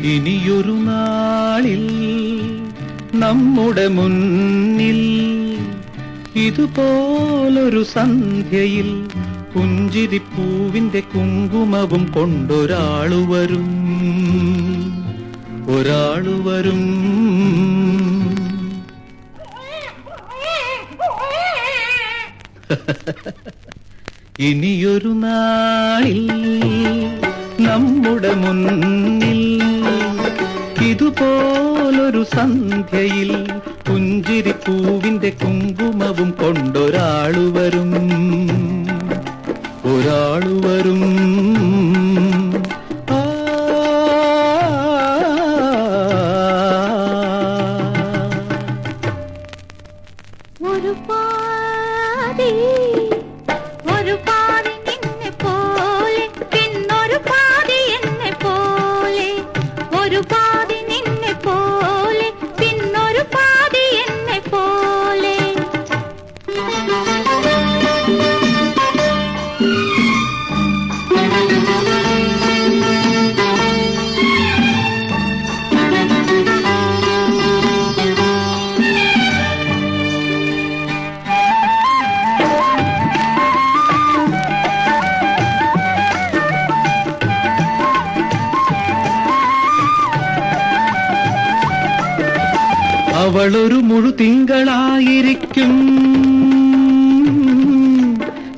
ഇനിയൊരു നാളിൽ നമ്മുടെ മുന്നിൽ ഇതുപോലൊരു സന്ധ്യയിൽ പുഞ്ചിരിപ്പൂവിന്റെ കുങ്കുമവും കൊണ്ടൊരാളു വരും. ഒരാളു വരും. ഇനിയൊരു നാളിൽ നമ്മുടെ മുന്നിൽ ഇതുപോലൊരു സന്ധ്യയിൽ പുഞ്ചിരിപ്പൂവിന്റെ കുങ്കുമവും കൊണ്ടൊരാളു വരും. അവളൊരു മുഴു തിങ്കളായിരിക്കും.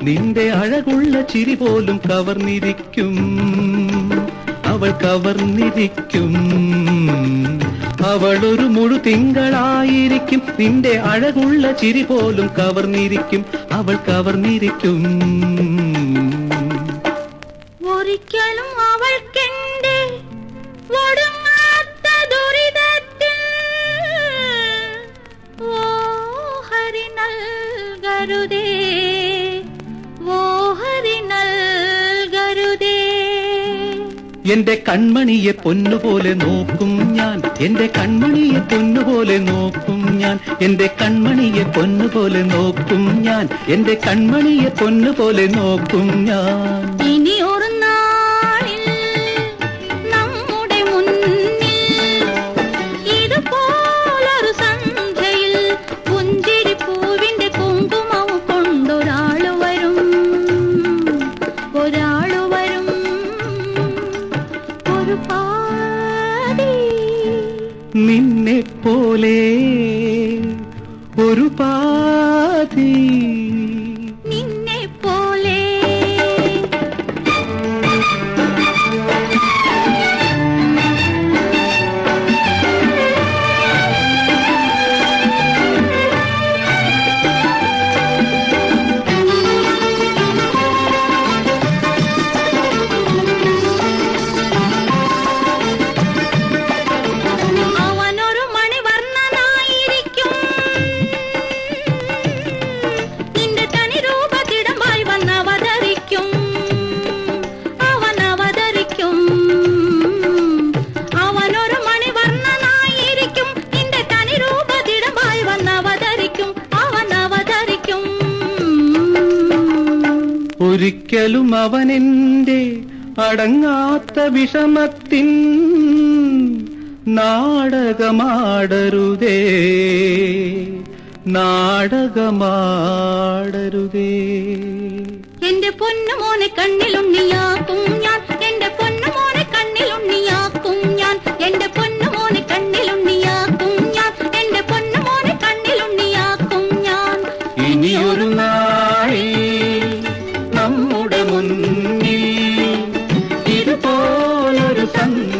നിന്റെ അഴകുള്ള ചിരി പോലും കവർന്നിരിക്കും. അവൾ കവർന്നിരിക്കും. അവളൊരു മുഴു തിങ്കളായിരിക്കും. നിന്റെ അഴകുള്ള ചിരി പോലും കവർന്നിരിക്കും. അവൾ കവർന്നിരിക്കും. ഒരിക്കലും അവൾക്കെന്റെ നൽകരുതേ. ഓഹരി നൽകരുതേ. എന്റെ കൺമണിയെ പൊന്നുപോലെ നോക്കും ഞാൻ. എന്റെ കൺമണിയെ പൊന്നുപോലെ നോക്കും ഞാൻ. എന്റെ കൺമണിയെ പൊന്നുപോലെ നോക്കും ഞാൻ. എന്റെ കൺമണിയെ പൊന്നുപോലെ നോക്കും ഞാൻ. ഇനി നിന്നെ പോലെ ഒരു പാതി ഒരിക്കലും അവനെന്റെ അടങ്ങാത്ത വിഷമത്തിൻ നാടകമാടരുതേ നാടകമാടരുതേ. എന്റെ പൊന്നുമോനെ കണ്ണിലുണ്ണിയാക്കും നമ്മുടെ മുന്നിൽ ഇതുപോലൊരു സന്ധ്യ